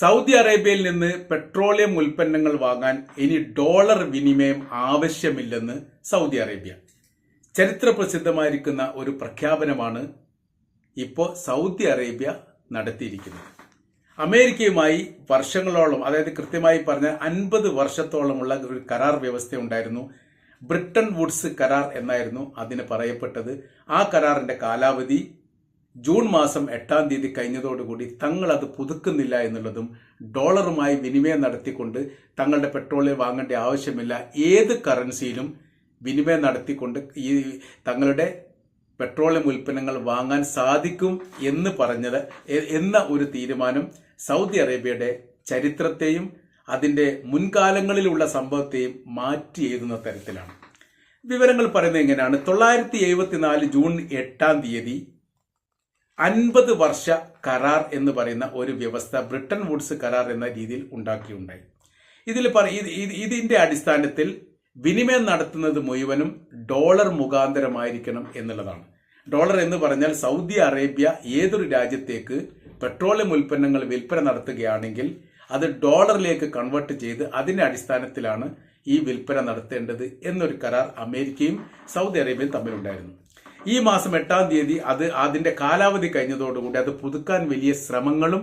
Saudi അറേബ്യയിൽ നിന്ന് petroleum ഉൽപ്പന്നങ്ങൾ വാങ്ങാൻ ഇനി ഡോളർ വിനിമയം ആവശ്യമില്ലെന്ന് സൗദി അറേബ്യ. ചരിത്ര പ്രസിദ്ധമായിരിക്കുന്ന ഒരു പ്രഖ്യാപനമാണ് ഇപ്പോൾ സൗദി അറേബ്യ നടത്തിയിരിക്കുന്നത്. അമേരിക്കയുമായി വർഷങ്ങളോളം അതായത് കൃത്യമായി പറഞ്ഞാൽ അൻപത് വർഷത്തോളമുള്ള ഒരു കരാർ വ്യവസ്ഥ ഉണ്ടായിരുന്നു ബ്രിട്ടൻ വുഡ്സ് കരാർ എന്നായിരുന്നു അതിന് പറയപ്പെട്ടത്. ആ കരാറിന്റെ കാലാവധി ജൂൺ മാസം എട്ടാം തീയതി കഴിഞ്ഞതോടുകൂടി അത് പുതുക്കുന്നില്ല എന്നുള്ളതും ഡോളറുമായി വിനിമയം നടത്തിക്കൊണ്ട് തങ്ങളുടെ പെട്രോളിയം വാങ്ങേണ്ട ആവശ്യമില്ല. ഏത് കറൻസിയിലും വിനിമയം നടത്തിക്കൊണ്ട് ഈ തങ്ങളുടെ പെട്രോളിയം ഉൽപ്പന്നങ്ങൾ വാങ്ങാൻ സാധിക്കും എന്ന് പറഞ്ഞത് എന്ന ഒരു തീരുമാനം സൗദി അറേബ്യയുടെ ചരിത്രത്തെയും അതിന്റെ മുൻകാലങ്ങളിലുള്ള സംഭവത്തെയും മാറ്റി എഴുതുന്ന തരത്തിലാണ്. വിവരങ്ങൾ പറയുന്നത് എങ്ങനെയാണ്? തൊള്ളായിരത്തി എഴുപത്തിനാല് ജൂൺ എട്ടാം തീയതി അൻപത് വർഷ കരാർ എന്ന് പറയുന്ന ഒരു വ്യവസ്ഥ ബ്രിട്ടൻ വുഡ്സ് കരാർ എന്ന രീതിയിൽ ഉണ്ടാക്കിയുണ്ടായി. ഇതിൽ ഇതിന്റെ അടിസ്ഥാനത്തിൽ വിനിമയം നടത്തുന്നത് മുഴുവനും ഡോളർ മുഖാന്തരമായിരിക്കണം എന്നുള്ളതാണ്. ഡോളർ എന്ന് പറഞ്ഞാൽ സൗദി അറേബ്യ ഏതൊരു രാജ്യത്തേക്ക് പെട്രോളിയം ഉൽപ്പന്നങ്ങൾ വിൽപ്പന നടത്തുകയാണെങ്കിൽ അത് ഡോളറിലേക്ക് കൺവേർട്ട് ചെയ്ത് അതിന്റെ അടിസ്ഥാനത്തിലാണ് ഈ വിൽപ്പന നടത്തേണ്ടത് എന്നൊരു കരാർ അമേരിക്കയും സൗദി അറേബ്യയും തമ്മിലുണ്ടായിരുന്നു. ഈ മാസം എട്ടാം തീയതി അത് അതിന്റെ കാലാവധി കഴിഞ്ഞതോടുകൂടി അത് പുതുക്കാൻ വലിയ ശ്രമങ്ങളും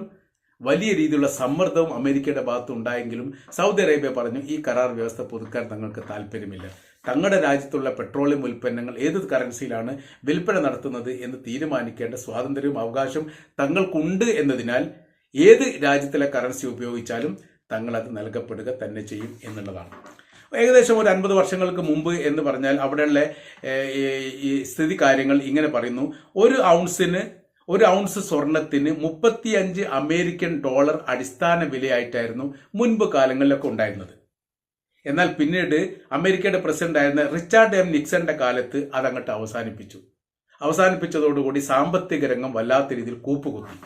വലിയ രീതിയിലുള്ള സമ്മർദ്ദവും അമേരിക്കയുടെ ഭാഗത്ത് ഉണ്ടായെങ്കിലും സൗദി അറേബ്യ പറഞ്ഞു ഈ കരാർ വ്യവസ്ഥ പുതുക്കാൻ തങ്ങൾക്ക് താല്പര്യമില്ല. തങ്ങളുടെ രാജ്യത്തുള്ള പെട്രോളിയം ഉൽപ്പന്നങ്ങൾ ഏത് കറൻസിയിലാണ് വിൽപ്പന നടത്തുന്നത് എന്ന് തീരുമാനിക്കേണ്ട സ്വാതന്ത്ര്യവും അവകാശവും തങ്ങൾക്കുണ്ട് എന്നതിനാൽ ഏത് രാജ്യത്തിലെ കറൻസി ഉപയോഗിച്ചാലും തങ്ങളത് നൽകപ്പെടുക തന്നെ ചെയ്യും എന്നുള്ളതാണ്. ഏകദേശം ഒരു അൻപത് വർഷങ്ങൾക്ക് മുമ്പ് എന്ന് പറഞ്ഞാൽ അവിടെയുള്ള ഈ- സ്ഥിതി കാര്യങ്ങൾ ഇങ്ങനെ പറയുന്നു. ഒരു ഔൺസിന് ഒരു ഔൺസ് സ്വർണത്തിന് മുപ്പത്തിയഞ്ച് അമേരിക്കൻ ഡോളർ അടിസ്ഥാന വിലയായിട്ടായിരുന്നു മുൻപ് കാലങ്ങളിലൊക്കെ ഉണ്ടായിരുന്നത്. എന്നാൽ പിന്നീട് അമേരിക്കയുടെ പ്രസിഡന്റ് ആയിരുന്ന റിച്ചാർഡ് എം. നിക്സന്റെ കാലത്ത് അതങ്ങട്ട് അവസാനിപ്പിച്ചു. അവസാനിപ്പിച്ചതോടുകൂടി സാമ്പത്തിക രംഗം വല്ലാത്ത രീതിയിൽ കൂപ്പുകുത്തി.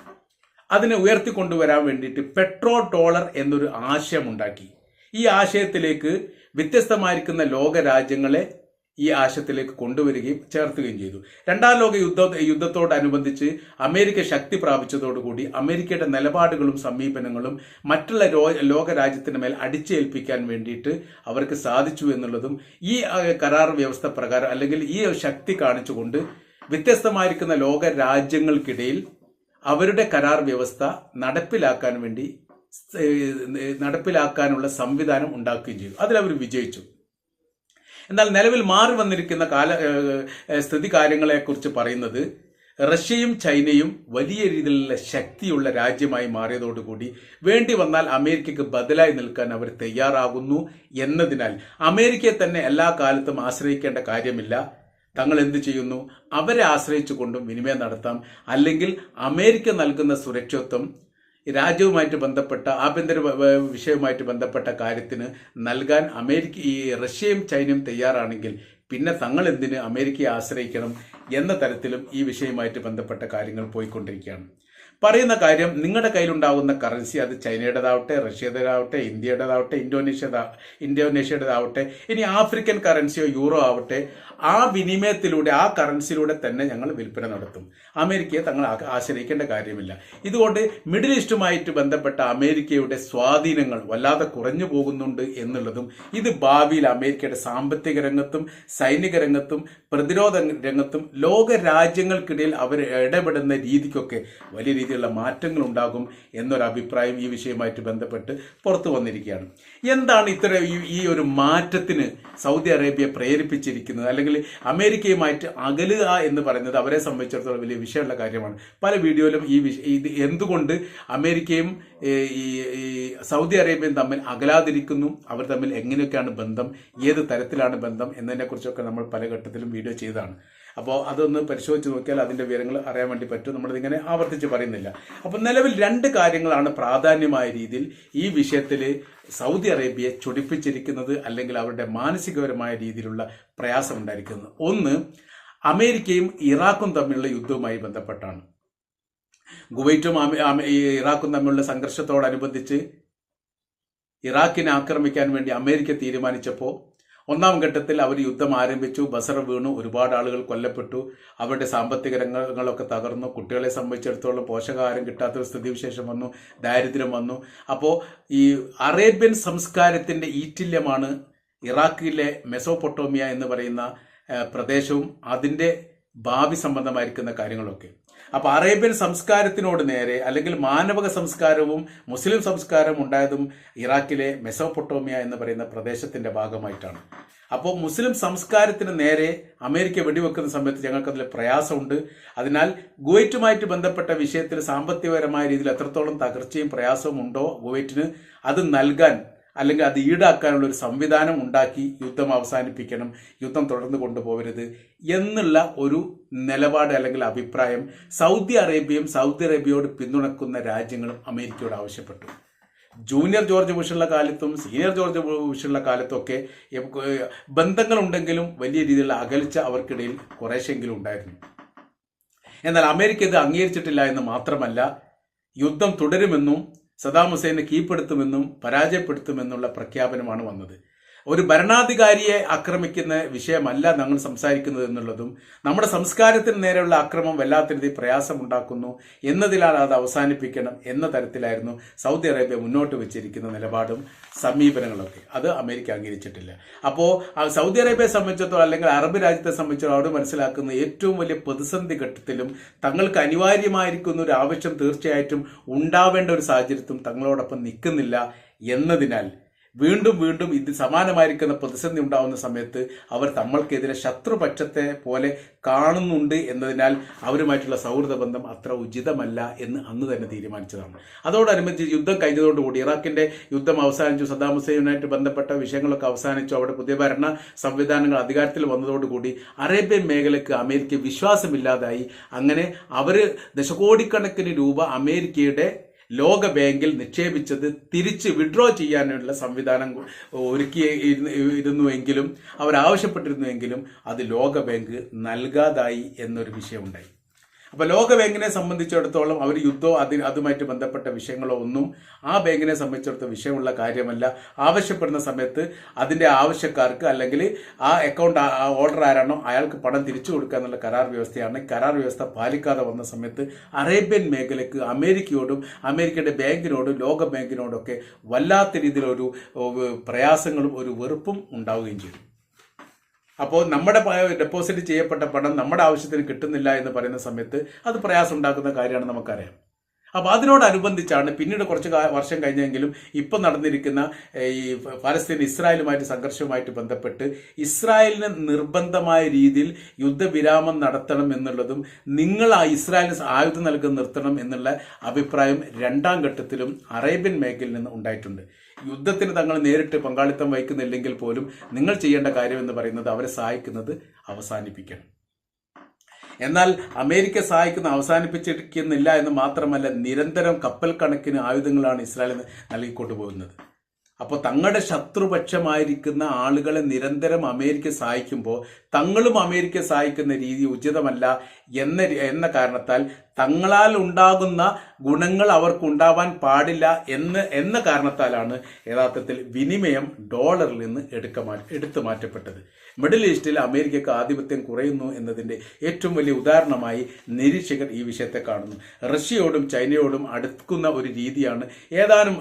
അതിനെ ഉയർത്തിക്കൊണ്ടുവരാൻ വേണ്ടിയിട്ട് പെട്രോ ഡോളർ എന്നൊരു ആശയം ഉണ്ടാക്കി. ഈ ആശയത്തിലേക്ക് വ്യത്യസ്തമായിരിക്കുന്ന ലോകരാജ്യങ്ങളെ ഈ ആശയത്തിലേക്ക് കൊണ്ടുവരികയും ചേർത്തുകയും ചെയ്തു. രണ്ടാം ലോക യുദ്ധ യുദ്ധത്തോടനുബന്ധിച്ച് അമേരിക്ക ശക്തി പ്രാപിച്ചതോടുകൂടി അമേരിക്കയുടെ നിലപാടുകളും സമീപനങ്ങളും മറ്റുള്ള ലോകരാജ്യത്തിന് മേൽ അടിച്ചേൽപ്പിക്കാൻ വേണ്ടിയിട്ട് അവർക്ക് സാധിച്ചു എന്നുള്ളതും ഈ കരാർ വ്യവസ്ഥ പ്രകാരം അല്ലെങ്കിൽ ഈ ശക്തി കാണിച്ചുകൊണ്ട് വ്യത്യസ്തമായിരിക്കുന്ന ലോകരാജ്യങ്ങൾക്കിടയിൽ അവരുടെ കരാർ വ്യവസ്ഥ നടപ്പിലാക്കാൻ വേണ്ടി നടപ്പിലാക്കാനുള്ള സംവിധാനം ഉണ്ടാക്കുകയും ചെയ്തു. അതിലവർ വിജയിച്ചു. എന്നാൽ നിലവിൽ മാറി വന്നിരിക്കുന്ന കാല സ്ഥിതി കാര്യങ്ങളെക്കുറിച്ച് പറയുന്നത് റഷ്യയും ചൈനയും വലിയ രീതിയിലുള്ള ശക്തിയുള്ള രാജ്യമായി മാറിയതോടുകൂടി വേണ്ടി വന്നാൽ അമേരിക്കയ്ക്ക് ബദലായി നിൽക്കാൻ അവർ തയ്യാറാകുന്നു എന്നതിനാൽ അമേരിക്കയെ തന്നെ എല്ലാ കാലത്തും ആശ്രയിക്കേണ്ട കാര്യമില്ല. തങ്ങൾ എന്ത് ചെയ്യുന്നു? അവരെ ആശ്രയിച്ചുകൊണ്ടും വിനിമയം നടത്താം. അല്ലെങ്കിൽ അമേരിക്ക നൽകുന്ന സുരക്ഷിതത്വം രാജ്യവുമായിട്ട് ബന്ധപ്പെട്ട ആഭ്യന്തര വിഷയവുമായിട്ട് ബന്ധപ്പെട്ട കാര്യത്തിന് നൽകാൻ അമേരിക്ക ഈ റഷ്യയും ചൈനയും തയ്യാറാണെങ്കിൽ പിന്നെ തങ്ങൾ എന്തിന് അമേരിക്കയെ ആശ്രയിക്കണം എന്ന തരത്തിലും ഈ വിഷയവുമായിട്ട് ബന്ധപ്പെട്ട കാര്യങ്ങൾ പോയിക്കൊണ്ടിരിക്കുകയാണ്. പറയുന്ന കാര്യം നിങ്ങളുടെ കയ്യിലുണ്ടാകുന്ന കറൻസി അത് ചൈനയുടേതാവട്ടെ റഷ്യയുടേതാവട്ടെ ഇന്ത്യയുടേതാവട്ടെ ഇന്തോനേഷ്യയുടെ ഇന്തോനേഷ്യയുടേതാവട്ടെ ഇനി ആഫ്രിക്കൻ കറൻസിയോ യൂറോ ആവട്ടെ ആ വിനിമയത്തിലൂടെ ആ കറൻസിയിലൂടെ തന്നെ ഞങ്ങൾ വിൽപ്പന നടത്തും. അമേരിക്കയെ തങ്ങൾ ആശ്രയിക്കേണ്ട കാര്യമില്ല. ഇതുകൊണ്ട് മിഡിൽ ഈസ്റ്റുമായിട്ട് ബന്ധപ്പെട്ട അമേരിക്കയുടെ സ്വാധീനങ്ങൾ വല്ലാതെ കുറഞ്ഞു പോകുന്നുണ്ട് എന്നുള്ളതും ഇത് ഭാവിയിൽ അമേരിക്കയുടെ സാമ്പത്തിക രംഗത്തും സൈനിക രംഗത്തും പ്രതിരോധ രംഗത്തും ലോക രാജ്യങ്ങൾക്കിടയിൽ അവർ ഇടപെടുന്ന രീതിക്കൊക്കെ വലിയ രീതിയിലുള്ള മാറ്റങ്ങൾ ഉണ്ടാകും എന്നൊരു അഭിപ്രായം ഈ വിഷയവുമായിട്ട് ബന്ധപ്പെട്ട് പുറത്തു വന്നിരിക്കുകയാണ്. എന്താണ് ഇത്ര ഈ- ഒരു മാറ്റത്തിന് സൗദി അറേബ്യ പ്രേരിപ്പിച്ചിരിക്കുന്നത്? അല്ലെങ്കിൽ അമേരിക്കയുമായിട്ട് അകലുക എന്ന് പറയുന്നത് അവരെ സംബന്ധിച്ചിടത്തോളം വലിയ വിഷയമുള്ള കാര്യമാണ്. പല വീഡിയോയിലും ഈ വിഷ ഇത് എന്തുകൊണ്ട് അമേരിക്കയും ഈ സൗദി അറേബ്യയും തമ്മിൽ അകലാതിരിക്കുന്നു. അവർ തമ്മിൽ എങ്ങനെയൊക്കെയാണ് ബന്ധം? ഏത് തരത്തിലാണ് ബന്ധം? എന്നതിനെക്കുറിച്ചൊക്കെ നമ്മൾ പല ഘട്ടത്തിലും വീഡിയോ ചെയ്തതാണ്. അപ്പോൾ അതൊന്ന് പരിശോധിച്ച് നോക്കിയാൽ അതിന്റെ വിവരങ്ങൾ അറിയാൻ വേണ്ടി പറ്റും. നമ്മളിതിങ്ങനെ ആവർത്തിച്ച് പറയുന്നില്ല. അപ്പോൾ നിലവിൽ രണ്ട് കാര്യങ്ങളാണ് പ്രാധാന്യമായ രീതിയിൽ ഈ വിഷയത്തിൽ സൗദി അറേബ്യയെ ചൊടിപ്പിച്ചിരിക്കുന്നത് അല്ലെങ്കിൽ അവരുടെ മാനസികപരമായ രീതിയിലുള്ള പ്രയാസം ഉണ്ടായിരിക്കുന്നത്. ഒന്ന് അമേരിക്കയും ഇറാഖും തമ്മിലുള്ള യുദ്ധവുമായി ബന്ധപ്പെട്ടാണ്. കുവൈറ്റും ഇറാഖും തമ്മിലുള്ള സംഘർഷത്തോടനുബന്ധിച്ച് ഇറാഖിനെ ആക്രമിക്കാൻ വേണ്ടി അമേരിക്ക തീരുമാനിച്ചപ്പോൾ ഒന്നാം ഘട്ടത്തിൽ അവർ യുദ്ധം ആരംഭിച്ചു. ബസർ വീണു. ഒരുപാട് ആളുകൾ കൊല്ലപ്പെട്ടു. അവരുടെ സാമ്പത്തിക രംഗങ്ങളൊക്കെ തകർന്നു. കുട്ടികളെ സംബന്ധിച്ചിടത്തോളം പോഷകാഹാരം കിട്ടാത്തൊരു സ്ഥിതിവിശേഷം വന്നു. ദാരിദ്ര്യം വന്നു. അപ്പോൾ ഈ അറേബ്യൻ സംസ്കാരത്തിന്റെ ഈറ്റില്യമാണ് ഇറാഖിലെ മെസോപൊട്ടോമിയ എന്ന് പറയുന്ന പ്രദേശവും അതിന്റെ ഭാവി സംബന്ധമായിരിക്കുന്ന കാര്യങ്ങളൊക്കെ. അപ്പൊ അറേബ്യൻ സംസ്കാരത്തിനോട് നേരെ അല്ലെങ്കിൽ മാനവക സംസ്കാരവും മുസ്ലിം സംസ്കാരവും ഉണ്ടായതും ഇറാഖിലെ മെസോപ്പൊട്ടോമിയ എന്ന് പറയുന്ന പ്രദേശത്തിന്റെ ഭാഗമായിട്ടാണ്. അപ്പോൾ മുസ്ലിം സംസ്കാരത്തിന് നേരെ അമേരിക്ക വെടിവെക്കുന്ന സമയത്ത് ഞങ്ങൾക്കതിൽ പ്രയാസമുണ്ട്. അതിനാൽ ഗുവൈറ്റുമായിട്ട് ബന്ധപ്പെട്ട വിഷയത്തിൽ സാമ്പത്തികപരമായ രീതിയിൽ എത്രത്തോളം തകർച്ചയും പ്രയാസവും ഉണ്ടോ ഗുവൈറ്റിന് അത് നൽകാൻ അല്ലെങ്കിൽ അത് ഈടാക്കാനുള്ള ഒരു സംവിധാനം ഉണ്ടാക്കി യുദ്ധം അവസാനിപ്പിക്കണം യുദ്ധം തുടർന്ന് കൊണ്ടുപോകരുത് എന്നുള്ള ഒരു നിലപാട് അല്ലെങ്കിൽ അഭിപ്രായം സൗദി അറേബ്യയും സൗദി അറേബ്യയോട് പിന്തുണക്കുന്ന രാജ്യങ്ങളും അമേരിക്കയോട് ആവശ്യപ്പെട്ടു. ജൂനിയർ ജോർജ് ബുഷുള്ള കാലത്തും സീനിയർ ജോർജ് ബുഷുള്ള കാലത്തൊക്കെ ബന്ധങ്ങളുണ്ടെങ്കിലും വലിയ രീതിയിലുള്ള അകൽച്ച അവർക്കിടയിൽ കുറേശ്ശെങ്കിലും ഉണ്ടായിരുന്നു. എന്നാൽ അമേരിക്ക ഇത് അംഗീകരിച്ചിട്ടില്ല എന്ന് മാത്രമല്ല യുദ്ധം തുടരുമെന്നും സദാം ഹുസൈനെ കീഴ്പ്പെടുത്തുമെന്നും പരാജയപ്പെടുത്തുമെന്നുള്ള പ്രഖ്യാപനമാണ് വന്നത്. ഒരു ഭരണാധികാരിയെ ആക്രമിക്കുന്ന വിഷയമല്ല ഞങ്ങൾ സംസാരിക്കുന്നത് എന്നുള്ളതും നമ്മുടെ സംസ്കാരത്തിന് നേരെയുള്ള ആക്രമം വല്ലാത്ത രീതിയിൽ പ്രയാസമുണ്ടാക്കുന്നു എന്നതിലാണ് അത് അവസാനിപ്പിക്കണം എന്ന തരത്തിലായിരുന്നു സൗദി അറേബ്യ മുന്നോട്ട് വെച്ചിരിക്കുന്ന നിലപാടും സമീപനങ്ങളൊക്കെ. അത് അമേരിക്ക അംഗീകരിച്ചിട്ടില്ല. അപ്പോൾ സൗദി അറേബ്യയെ സംബന്ധിച്ചിടത്തോളം അല്ലെങ്കിൽ അറബ് രാജ്യത്തെ സംബന്ധിച്ചിടത്തോളം അവിടെ മനസ്സിലാക്കുന്ന ഏറ്റവും വലിയ പ്രതിസന്ധി ഘട്ടത്തിലും തങ്ങൾക്ക് അനിവാര്യമായിരിക്കുന്ന ഒരു ആവശ്യം തീർച്ചയായിട്ടും ഉണ്ടാവേണ്ട ഒരു സാഹചര്യത്തും തങ്ങളോടൊപ്പം നിൽക്കുന്നില്ല എന്നതിനാൽ വീണ്ടും വീണ്ടും ഇത് സമാനമായിരിക്കുന്ന പ്രതിസന്ധി ഉണ്ടാവുന്ന സമയത്ത് അവർ തമ്മൾക്കെതിരെ ശത്രുപക്ഷത്തെ പോലെ കാണുന്നുണ്ട് എന്നതിനാൽ അവരുമായിട്ടുള്ള സൗഹൃദ ബന്ധം അത്ര ഉചിതമല്ല എന്ന് അന്ന് തന്നെ തീരുമാനിച്ചതാണ്. അതോടനുബന്ധിച്ച് യുദ്ധം കഴിഞ്ഞതോടുകൂടി ഇറാഖിന്റെ യുദ്ധം അവസാനിച്ചു. സദ്ദാം ഹുസൈനുമായിട്ട് ബന്ധപ്പെട്ട വിഷയങ്ങളൊക്കെ അവസാനിച്ചു. അവിടെ പുതിയ ഭരണ സംവിധാനങ്ങൾ അധികാരത്തിൽ വന്നതോടുകൂടി അറേബ്യൻ മേഖലയ്ക്ക് അമേരിക്ക വിശ്വാസമില്ലാതായി. അങ്ങനെ അവർ ദശകോടിക്കണക്കിന് രൂപ അമേരിക്കയുടെ ലോക ബാങ്കിൽ നിക്ഷേപിച്ചത് തിരിച്ച് വിഡ്രോ ചെയ്യാനുള്ള സംവിധാനം ഒരുക്കി ഇരുന്നുവെങ്കിലും അവരാവശ്യപ്പെട്ടിരുന്നുവെങ്കിലും അത് ലോക ബാങ്ക് നൽകാതായി എന്നൊരു വിഷയമുണ്ടായി. അപ്പോൾ ലോക ബാങ്കിനെ സംബന്ധിച്ചിടത്തോളം അവർ യുദ്ധമോ അതിന് അതുമായിട്ട് ബന്ധപ്പെട്ട വിഷയങ്ങളോ ഒന്നും ആ ബാങ്കിനെ സംബന്ധിച്ചിടത്തോളം വിഷയമുള്ള കാര്യമല്ല. ആവശ്യപ്പെടുന്ന സമയത്ത് അതിന്റെ ആവശ്യക്കാർക്ക് അല്ലെങ്കിൽ ആ അക്കൗണ്ട് ഓർഡർ ആരാണോ അയാൾക്ക് പണം തിരിച്ചു കൊടുക്കുക എന്നുള്ള കരാർ വ്യവസ്ഥയാണ്. കരാർ വ്യവസ്ഥ പാലിക്കാതെ വന്ന സമയത്ത് അറേബ്യൻ മേഖലയ്ക്ക് അമേരിക്കയോടും അമേരിക്കയുടെ ബാങ്കിനോടും ലോക ബാങ്കിനോടൊക്കെ വല്ലാത്ത രീതിയിലൊരു പ്രയാസങ്ങളും ഒരു വെറുപ്പും ഉണ്ടാവുകയും ചെയ്തു. അപ്പോൾ നമ്മുടെ ഡെപ്പോസിറ്റ് ചെയ്യപ്പെട്ട പണം നമ്മുടെ ആവശ്യത്തിന് കിട്ടുന്നില്ല എന്ന് പറയുന്ന സമയത്ത് അത് പ്രയാസം ഉണ്ടാക്കുന്ന കാര്യമാണ് നമുക്കറിയാം. അപ്പോൾ അതിനോടനുബന്ധിച്ചാണ് പിന്നീട് കുറച്ച് വർഷം കഴിഞ്ഞെങ്കിലും ഇപ്പം നടന്നിരിക്കുന്ന ഈ പലസ്തീൻ ഇസ്രായേലുമായിട്ട് സംഘർഷവുമായിട്ട് ബന്ധപ്പെട്ട് ഇസ്രായേലിന് നിർബന്ധമായ രീതിയിൽ യുദ്ധവിരാമം നടത്തണം എന്നുള്ളതും നിങ്ങൾ ആ ഇസ്രായേലിന് ആയുധം നൽകുന്ന നിർത്തണം എന്നുള്ള അഭിപ്രായം രണ്ടാം ഘട്ടത്തിലും അറേബ്യൻ മേഖലയിൽ നിന്ന് ഉണ്ടായിട്ടുണ്ട്. യുദ്ധത്തിന് തങ്ങൾ നേരിട്ട് പങ്കാളിത്തം വഹിക്കുന്നില്ലെങ്കിൽ പോലും നിങ്ങൾ ചെയ്യേണ്ട കാര്യം എന്ന് പറയുന്നത് അവരെ സഹായിക്കുന്നത് അവസാനിപ്പിക്കണം. എന്നാൽ അമേരിക്ക സഹായിക്കുന്ന അവസാനിപ്പിച്ചിരിക്കുന്നില്ല എന്ന് മാത്രമല്ല നിരന്തരം കപ്പൽ കണക്കിന് ആയുധങ്ങളാണ് ഇസ്രായേലിന് നൽകിക്കൊണ്ടു പോകുന്നത് അപ്പോൾ തങ്ങളുടെ ശത്രുപക്ഷമായിരിക്കുന്ന ആളുകളെ നിരന്തരം അമേരിക്ക സഹായിക്കുമ്പോൾ തങ്ങളും അമേരിക്ക സഹായിക്കുന്ന രീതി ഉചിതമല്ല എന്ന എന്ന കാരണത്താൽ തങ്ങളാൽ ഉണ്ടാകുന്ന ഗുണങ്ങൾ അവർക്ക് ഉണ്ടാവാൻ പാടില്ല എന്ന് എന്ന കാരണത്താലാണ് യഥാർത്ഥത്തിൽ വിനിമയം ഡോളറിൽ നിന്ന് എടുക്ക എടുത്തു മാറ്റപ്പെട്ടത്. മിഡിൽ ഈസ്റ്റിൽ അമേരിക്കക്ക് ആധിപത്യം കുറയുന്നു എന്നതിന്റെ ഏറ്റവും വലിയ ഉദാഹരണമായി നിരീക്ഷകർ ഈ വിഷയത്തെ കാണുന്നു. റഷ്യയോടും ചൈനയോടും അടുക്കുന്ന ഒരു രീതിയാണ് ഏതാനും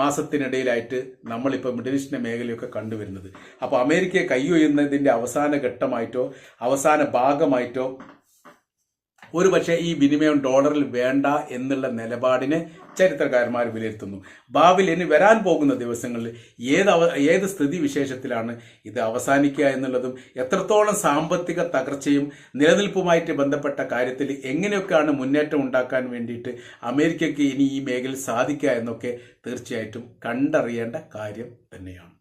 മാസത്തിനിടയിലായിട്ട് നമ്മളിപ്പോൾ മിഡിൽ ഈസ്റ്റിന്റെ മേഖലയൊക്കെ കണ്ടുവരുന്നത്. അപ്പോൾ അമേരിക്കയെ കൈയൊയ്യുന്നതിന്റെ അവസാന ഘട്ടമായിട്ടോ അവസാന ഭാഗമായിട്ടോ ഒരു പക്ഷേ ഈ വിനിമയം ഡോളറിൽ വേണ്ട എന്നുള്ള നിലപാടിനെ ചരിത്രകാരന്മാർ വിലയിരുത്തുന്നു. ഭാവിയിൽ ഇനി വരാൻ പോകുന്ന ദിവസങ്ങളിൽ ഏത് ഏത് സ്ഥിതി വിശേഷത്തിലാണ് ഇത് അവസാനിക്കുക എന്നുള്ളതും എത്രത്തോളം സാമ്പത്തിക തകർച്ചയും നിലനിൽപ്പുമായിട്ട് ബന്ധപ്പെട്ട കാര്യത്തിൽ എങ്ങനെയൊക്കെയാണ് മുന്നേറ്റം ഉണ്ടാക്കാൻ വേണ്ടിയിട്ട് അമേരിക്കയ്ക്ക് ഇനി ഈ മേഖലയിൽ സാധിക്കുക എന്നൊക്കെ തീർച്ചയായിട്ടും കണ്ടറിയേണ്ട കാര്യം തന്നെയാണ്.